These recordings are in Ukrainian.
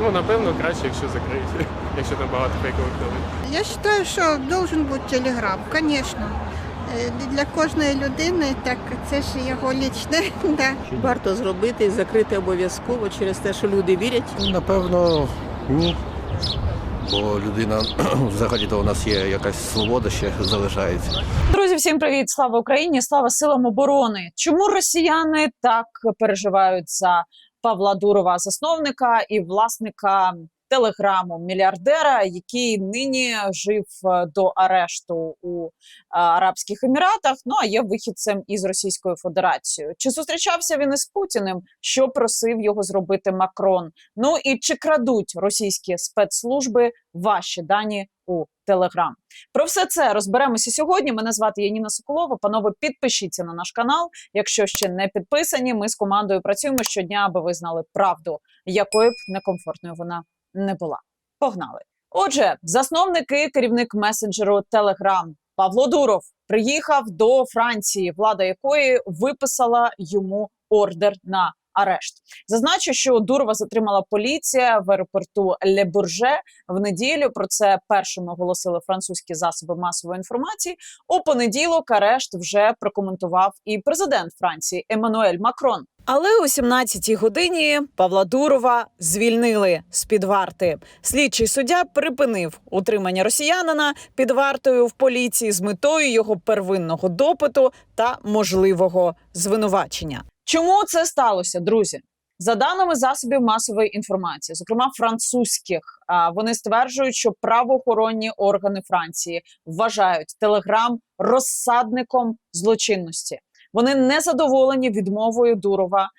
Ну, напевно, краще, якщо закриють, якщо там багато фейкових новин. Я вважаю, що должен бути телеграм, звісно. Е, Для кожної людини, так це ж його лічне. Да. Варто зробити і закрити обов'язково через те, що люди вірять. Напевно, ні. Бо людина взагалі-то у нас є якась свобода ще залишається. Друзі, всім привіт! Слава Україні! Слава силам оборони! Чому росіяни так переживають за Павла Дурова, засновника і власника телеграму мільярдера, який нині жив е, до арешту у е, Арабських Еміратах? Ну а є вихідцем із Російською Федерацією. Чи зустрічався він із Путіним? Що просив його зробити Макрон? Ну і чи крадуть російські спецслужби ваші дані у Телеграм? Про все це розберемося сьогодні. Мене звати Яніна Соколова. Панове, підпишіться на наш канал. Якщо ще не підписані, ми з командою працюємо щодня, аби ви знали правду, якою б некомфортною вона не була. Погнали! Отже, засновник і керівник месенджеру Telegram Павло Дуров приїхав до Франції, влада якої виписала йому ордер на арешт. Зазначу, що Дурова затримала поліція в аеропорту Ле Бурже в неділю. Про це першими оголосили французькі засоби масової інформації. У понеділок арешт вже прокоментував і президент Франції Еммануель Макрон. Але о 17-й годині Павла Дурова звільнили з під варти. Слідчий суддя припинив утримання росіянина під вартою в поліції з метою його первинного допиту та можливого звинувачення. Чому це сталося, друзі? За даними засобів масової інформації, зокрема французьких, вони стверджують, що правоохоронні органи Франції вважають телеграм розсадником злочинності. Вони не задоволені відмовою Дурова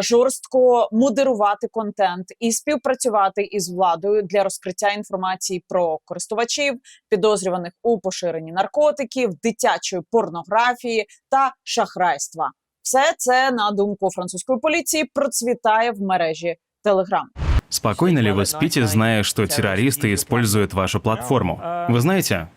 жорстко модерувати контент і співпрацювати із владою для розкриття інформації про користувачів, підозрюваних у поширенні наркотиків, дитячої порнографії та шахрайства. Все це на думку французької поліції процвітає в мережі Телеграм. Спокойно ли вы спите, зная, что террористы используют вашу платформу? Вы знаете,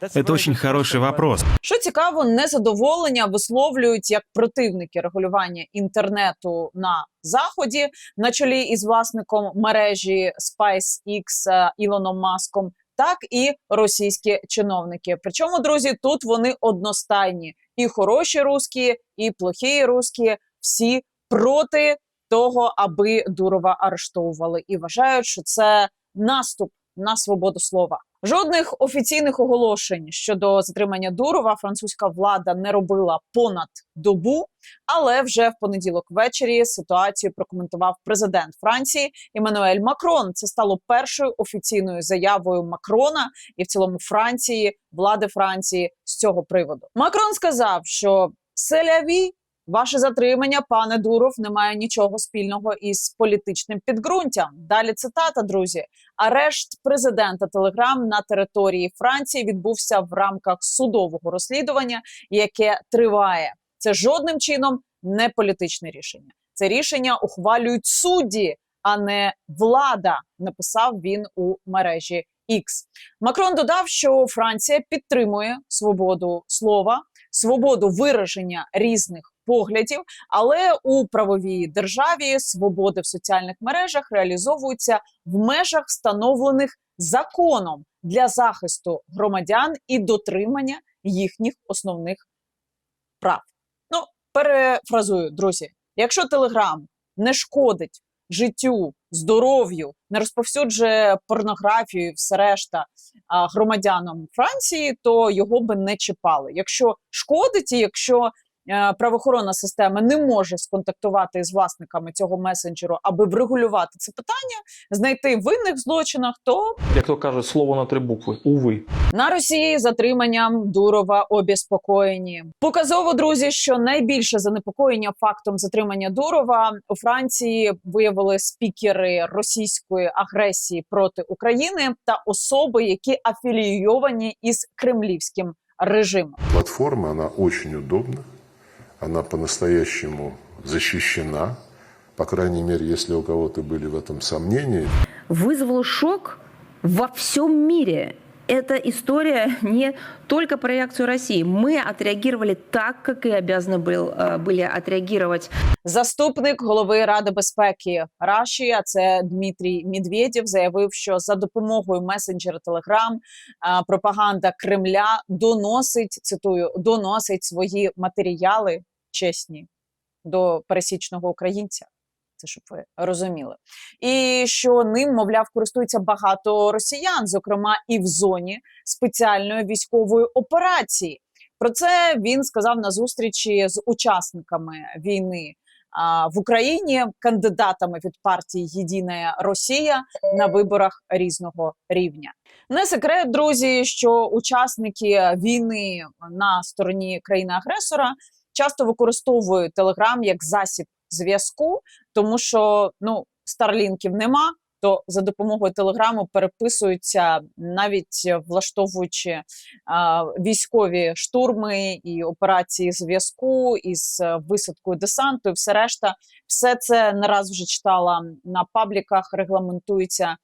это очень хороший вопрос. Що цікаво, незадоволення висловлюють як противники регулювання інтернету на заході, на чолі із власником мережі SpaceX е, Ілоном Маском, так і російські чиновники. Причому, друзі, тут вони одностайні: і хороші русські, і плохі русські, всі проти того, аби Дурова арештовували, і вважають, що це наступ на свободу слова. Жодних офіційних оголошень щодо затримання Дурова французька влада не робила понад добу, але вже в понеділок ввечері ситуацію прокоментував президент Франції Еммануель Макрон. Це стало першою офіційною заявою Макрона і в цілому Франції, влади Франції з цього приводу. Макрон сказав, що селяві. Ваше затримання, пане Дуров, не має нічого спільного із політичним підґрунтям. Далі цитата, друзі. Арешт президента Телеграм на території Франції відбувся в рамках судового розслідування, яке триває. Це жодним чином не політичне рішення. Це рішення ухвалюють судді, а не влада. Написав він у мережі X. Макрон додав, що Франція підтримує свободу слова, свободу вираження різних поглядів, але у правовій державі свободи в соціальних мережах реалізовуються в межах встановлених законом для захисту громадян і дотримання їхніх основних прав. Ну, перефразую, друзі, якщо Телеграм не шкодить життю, здоров'ю, не розповсюджує порнографію, все решта громадянам Франції, то його би не чіпали. Якщо шкодить, і якщо правоохоронна система не може сконтактувати з власниками цього месенджеру, аби врегулювати це питання, знайти винних в злочинах, то як то кажуть, слово на три букви. Уви. на Росії затриманням Дурова обіспокоєні. Показово, друзі, що найбільше занепокоєння фактом затримання Дурова у Франції виявили спікери російської агресії проти України та особи, які афілійовані із кремлівським режимом. Платформа, она очень удобна, она по-настоящему защищена, по крайней мере, если у кого-то были в этом сомнения. вызвало шок во всем мире. эта история не только про реакцию России. Мы отреагировали так, как и обязаны был, э, были отреагировать Заступник голови Ради безпеки Раші, а це Дмитрій Медведєв, заявив, що за допомогою месенджера Телеграм пропаганда Кремля доносить цитую, доносить свої матеріали чесні до пересічного українця. Це щоб ви розуміли, і що ним, мовляв, користується багато росіян, зокрема і в зоні спеціальної військової операції. Про це він сказав на зустрічі з учасниками війни а, в Україні, кандидатами від партії Єдина Росія на виборах різного рівня. Не секрет, друзі, що учасники війни на стороні країни-агресора часто використовують Телеграм як засіб зв'язку, тому що ну старлінків нема. То за допомогою телеграму переписуються навіть влаштовуючи а, військові штурми і операції зв'язку із е, висадкою десанту, і все решта, все це не раз вже читала на пабліках. Регламентується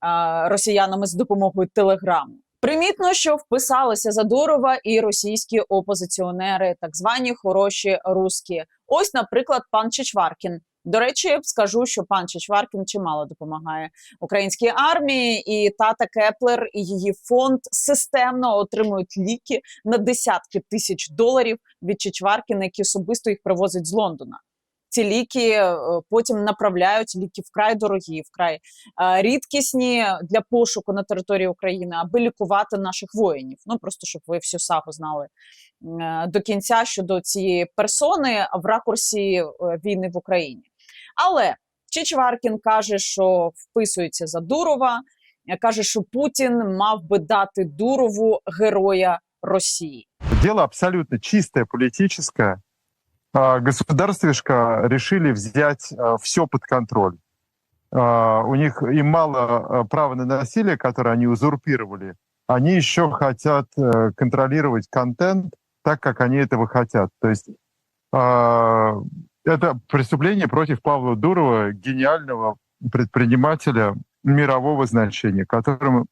а, росіянами з допомогою телеграму. Примітно, що вписалися за Дурова і російські опозиціонери, так звані хороші русські. Ось, наприклад, пан Чичваркін. До речі, скажу, що пан Чичваркін чимало допомагає українській армії, і тата Кеплер і її фонд системно отримують ліки на десятки тисяч доларів від Чичваркіна, які особисто їх привозить з Лондона. Ці ліки е, потім направляють ліки вкрай дорогі, вкрай е, рідкісні для пошуку на території України, аби лікувати наших воїнів. Ну просто щоб ви всю сагу знали е, до кінця щодо цієї персони в ракурсі війни в Україні. Але Чичваркін каже, що вписується за Дурова, каже, що Путін мав би дати Дурову героя Росії. Дело абсолютно чистое, политическое. А, Государствишко решили взять все под контроль. А, У них им мало а, права на насилие, которое они узурпировали. Они еще хотят э, контролировать контент так, как они этого хотят. То есть а, это преступление против Павла Дурова, гениального предпринимателя мирового значения, которому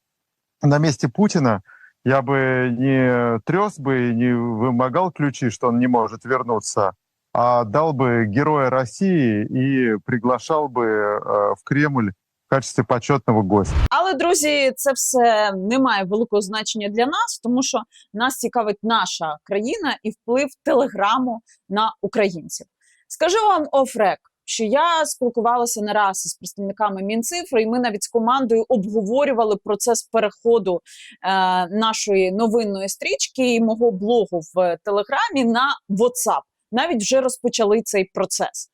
на месте Путина я бы не трес бы и не вымогал ключи, что он не может вернуться, а дал бы героя России и приглашал бы э, в Кремль в качестве почетного гостя. Але друзі, це все не має великого значення для нас, тому що нас цікавить наша країна і вплив телеграму на українців. Скажу вам офрек, що я спілкувалася не раз із представниками Мінцифри, і ми навіть з командою обговорювали процес переходу е, нашої новинної стрічки і мого блогу в Телеграмі на WhatsApp. Навіть вже розпочали цей процес.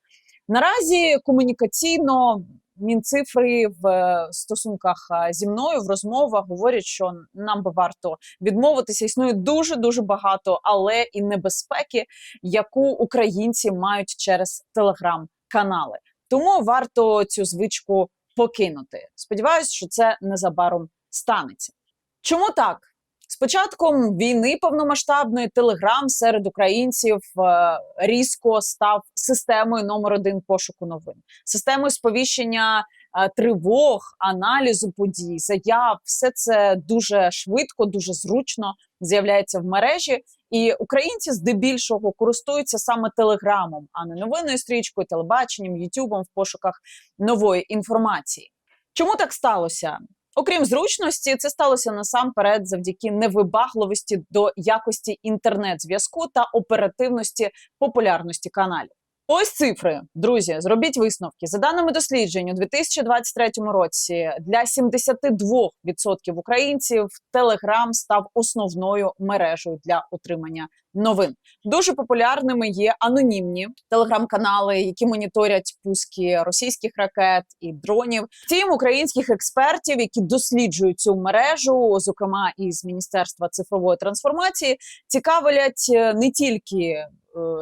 Наразі комунікаційно Мінцифри в е, стосунках е, зі мною в розмовах говорять, що нам би варто відмовитися. Існує дуже дуже багато, але і небезпеки, яку українці мають через телеграм-канали. Тому варто цю звичку покинути. Сподіваюсь, що це незабаром станеться. Чому так? З початком війни повномасштабної Телеграм серед українців е, різко став системою номер один пошуку новин, системою сповіщення е, тривог, аналізу подій, заяв. Все це дуже швидко, дуже зручно з'являється в мережі. І українці здебільшого користуються саме телеграмом, а не новинною стрічкою, телебаченням, ютубом в пошуках нової інформації. Чому так сталося? Окрім зручності, це сталося насамперед завдяки невибагливості до якості інтернет-зв'язку та оперативності популярності каналів. Ось цифри, друзі, зробіть висновки. За даними досліджень, у 2023 році для 72% українців Телеграм став основною мережею для отримання новин. Дуже популярними є анонімні телеграм-канали, які моніторять пуски російських ракет і дронів. Втім, українських експертів, які досліджують цю мережу, зокрема із міністерства цифрової трансформації, цікавлять е, не тільки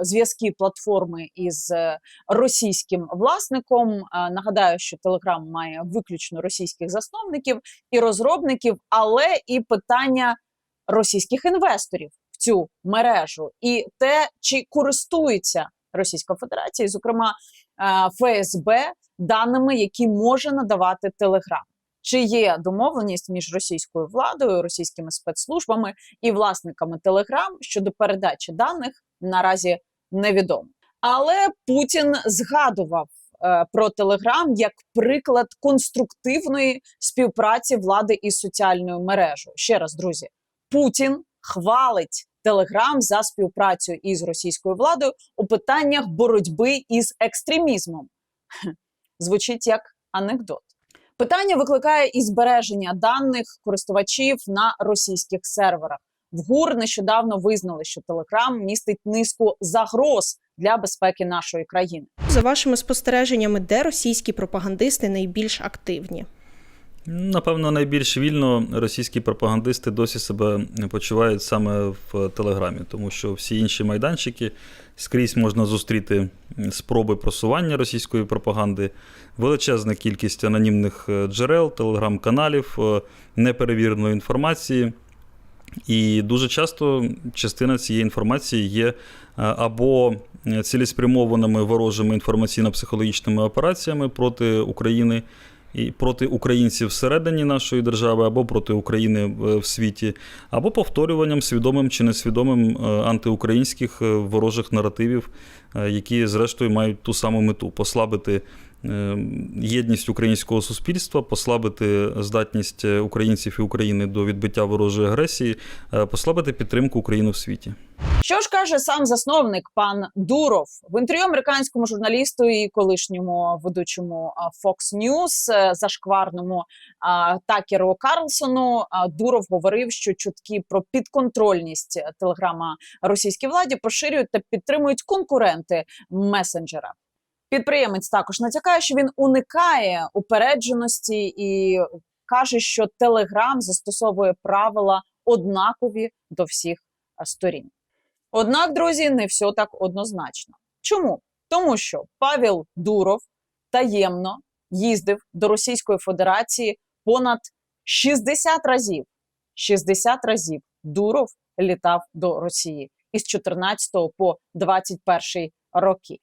зв'язки платформи із е, російським власником. Е, Нагадаю, що Телеграм має виключно російських засновників і розробників, але і питання російських інвесторів в цю мережу, і те, чи користується Російська Федерація, зокрема е, ФСБ, даними, які може надавати Телеграм. чи є домовленість між російською владою, російськими спецслужбами і власниками Телеграм щодо передачі даних наразі невідомо. Але Путін згадував е, про Телеграм як приклад конструктивної співпраці влади із соціальною мережею. Ще раз, друзі, Путін хвалить Телеграм за співпрацю із російською владою у питаннях боротьби із екстремізмом. Звучить як анекдот. Питання викликає і збереження даних користувачів на російських серверах. В ГУР нещодавно визнали, що Телеграм містить низку загроз для безпеки нашої країни. За вашими спостереженнями, де російські пропагандисти найбільш активні? Напевно, найбільш вільно російські пропагандисти досі себе почувають саме в Телеграмі, тому що всі інші майданчики скрізь можна зустріти спроби просування російської пропаганди, величезна кількість анонімних джерел, телеграм-каналів, е, неперевіреної інформації. І дуже часто частина цієї інформації є е, або цілеспрямованими ворожими інформаційно-психологічними операціями проти України і проти українців всередині нашої держави, або проти України в в світі, або повторюванням свідомим чи несвідомим е, антиукраїнських е, ворожих наративів, е, які зрештою мають ту саму мету послабити. Е, Єдність українського суспільства, послабити здатність е, українців і України до відбиття ворожої агресії, е, послабити підтримку України в світі. Що ж каже сам засновник пан Дуров в інтерв'ю американському журналісту і колишньому ведучому Fox News зашкварному Такеру Карлсону Дуров говорив, що чутки про підконтрольність телеграма російській владі поширюють та підтримують конкуренти месенджера. Підприємець також натякає, що він уникає упередженості і каже, що Телеграм застосовує правила однакові до всіх сторін. Однак, друзі, не все так однозначно. Чому? Тому що Павел Дуров таємно їздив до Російської Федерації понад 60 разів. 60 разів Дуров літав до Росії із 14 по 21 роки.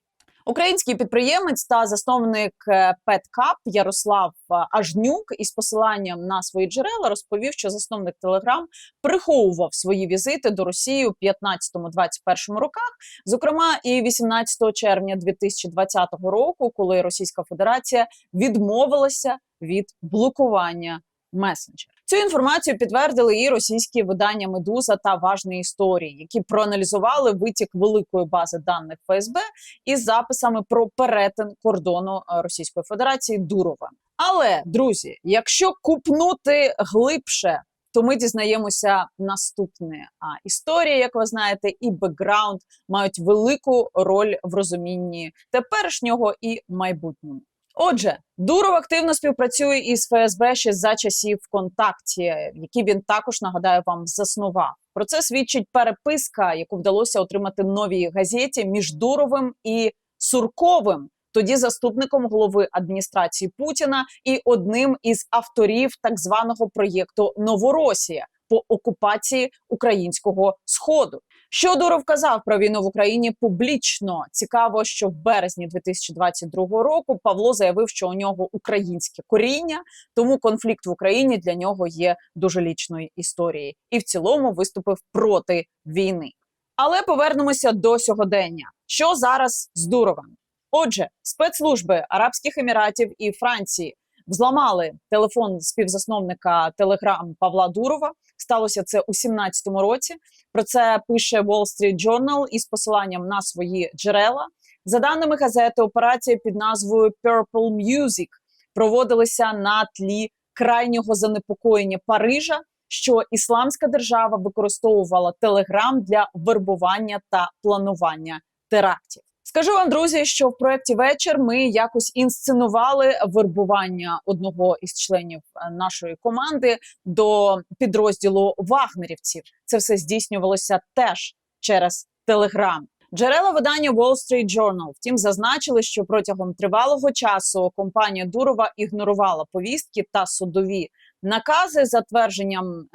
Український підприємець та засновник е, Петкап Ярослав е, Ажнюк із посиланням на свої джерела розповів, що засновник Телеграм приховував свої візити до Росії у 15-21 роках, зокрема і 18 червня 2020 року, коли Російська Федерація відмовилася від блокування месенджер. Цю інформацію підтвердили і російські видання Медуза та важні історії, які проаналізували витік великої бази даних ФСБ із записами про перетин кордону е, Російської Федерації Дурова. Але друзі, якщо купнути глибше, то ми дізнаємося наступне. А історія, як ви знаєте, і бекграунд мають велику роль в розумінні теперішнього і майбутнього. Отже, Дуров активно співпрацює із ФСБ ще за часів ВКонтакті, які він також нагадаю вам заснував. Про це свідчить переписка, яку вдалося отримати новій газеті між Дуровим і Сурковим, тоді заступником голови адміністрації Путіна і одним із авторів так званого проєкту Новоросія по окупації українського сходу. Що Дуров казав про війну в Україні публічно? Цікаво, що в березні 2022 року Павло заявив, що у нього українське коріння, тому конфлікт в Україні для нього є дуже лічною історією, і в цілому виступив проти війни. Але повернемося до сьогодення. Що зараз з Дуровим? Отже, спецслужби Арабських Еміратів і Франції взламали телефон співзасновника Телеграм Павла Дурова. Сталося це у 17-му році. Про це пише Wall Street Journal із посиланням на свої джерела. За даними газети, операція під назвою Purple Music проводилася на тлі крайнього занепокоєння Парижа, що ісламська держава використовувала Телеграм для вербування та планування терактів. Скажу вам, друзі, що в проєкті вечір ми якось інсценували вербування одного із членів е, нашої команди до підрозділу вагнерівців. Це все здійснювалося теж через Телеграм. Джерела видання Wall Street Journal, втім, зазначили, що протягом тривалого часу компанія Дурова ігнорувала повістки та судові накази. За твердженням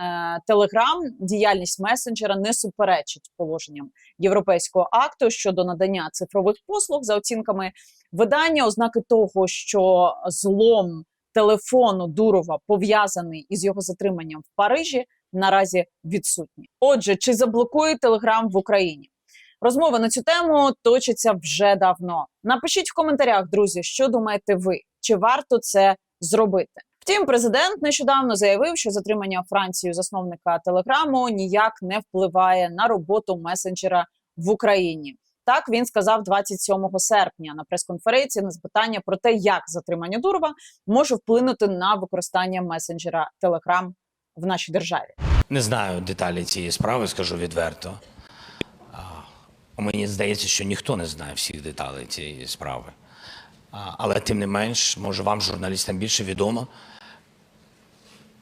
Telegram, діяльність месенджера не суперечить положенням європейського акту щодо надання цифрових послуг за оцінками видання. Ознаки того, що злом телефону Дурова, пов'язаний із його затриманням в Парижі, наразі відсутні. Отже, чи заблокує Телеграм в Україні? Розмова на цю тему точиться вже давно. Напишіть в коментарях, друзі, що думаєте ви, чи варто це зробити. Втім, президент нещодавно заявив, що затримання Францією засновника Телеграму ніяк не впливає на роботу месенджера в Україні. Так він сказав 27 серпня на прес-конференції на запитання про те, як затримання Дурова може вплинути на використання месенджера Телеграм в нашій державі. Не знаю деталі цієї справи, скажу відверто. А, Мені здається, що ніхто не знає всіх деталей цієї справи. А, Але тим не менш, може вам, журналістам, більше відомо.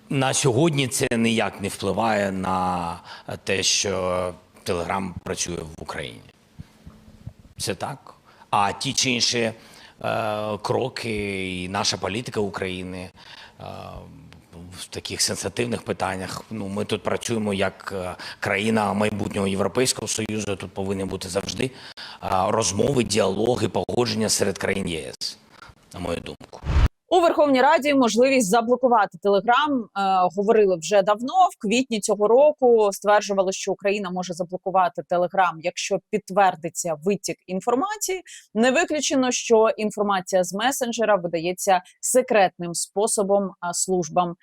На сьогодні це ніяк не впливає на те, що Телеграм працює в Україні. Це так. А ті чи інші е, кроки і наша політика України е, в таких сенситивних питаннях. Ну, ми тут працюємо як е, країна майбутнього Європейського Союзу. Тут повинні бути завжди е, розмови, діалоги, погодження серед країн ЄС, на мою думку. У Верховній Раді можливість заблокувати Телеграм е, говорили вже давно. В квітні цього року стверджували, що Україна може заблокувати Телеграм, якщо підтвердиться витік інформації. Не виключено, що інформація з месенджера видається секретним способом е, службам е,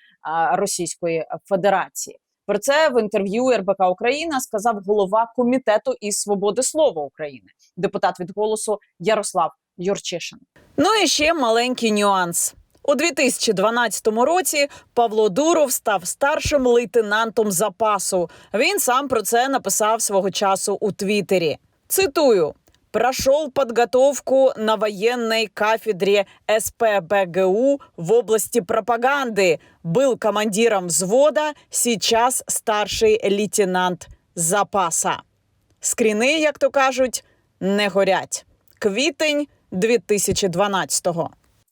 Російської Федерації. Про це в інтерв'ю РБК Україна сказав голова комітету із свободи слова України, депутат від голосу Ярослав Юрчишин. Ну і ще маленький нюанс. У 2012 році Павло Дуров став старшим лейтенантом запасу. Він сам про це написав свого часу у Твіттері. Цитую: прошел подготовку на военной кафедре СПБГУ в области пропаганды. Был командиром взвода, сейчас старший лейтенант запаса. Скріни, як то кажуть, не горять. Квітень 2012-го.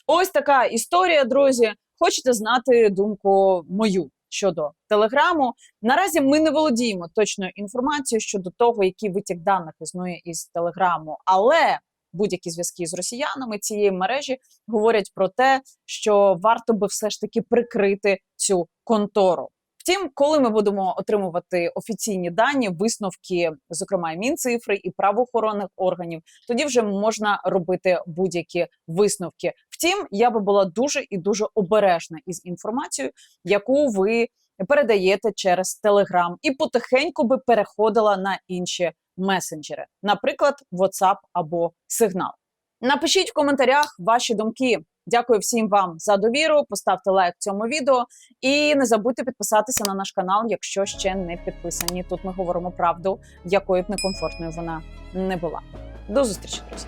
Ось така історія, друзі. Хочете знати думку мою щодо телеграму? Наразі ми не володіємо точною інформацією щодо того, який витік даних існує із телеграму, але будь-які зв'язки з росіянами цієї мережі говорять про те, що варто би все ж таки прикрити цю контору. Втім, коли ми будемо отримувати офіційні дані, висновки, зокрема і мінцифри і правоохоронних органів, тоді вже можна робити будь-які висновки. Втім, я би була дуже і дуже обережна із інформацією, яку ви передаєте через Telegram, і потихеньку би переходила на інші месенджери, наприклад, WhatsApp або Signal. Напишіть в коментарях ваші думки. Дякую всім вам за довіру. Поставте лайк цьому відео і не забудьте підписатися на наш канал, якщо ще не підписані. Тут ми говоримо правду, якою б некомфортною вона не була. До зустрічі, друзі.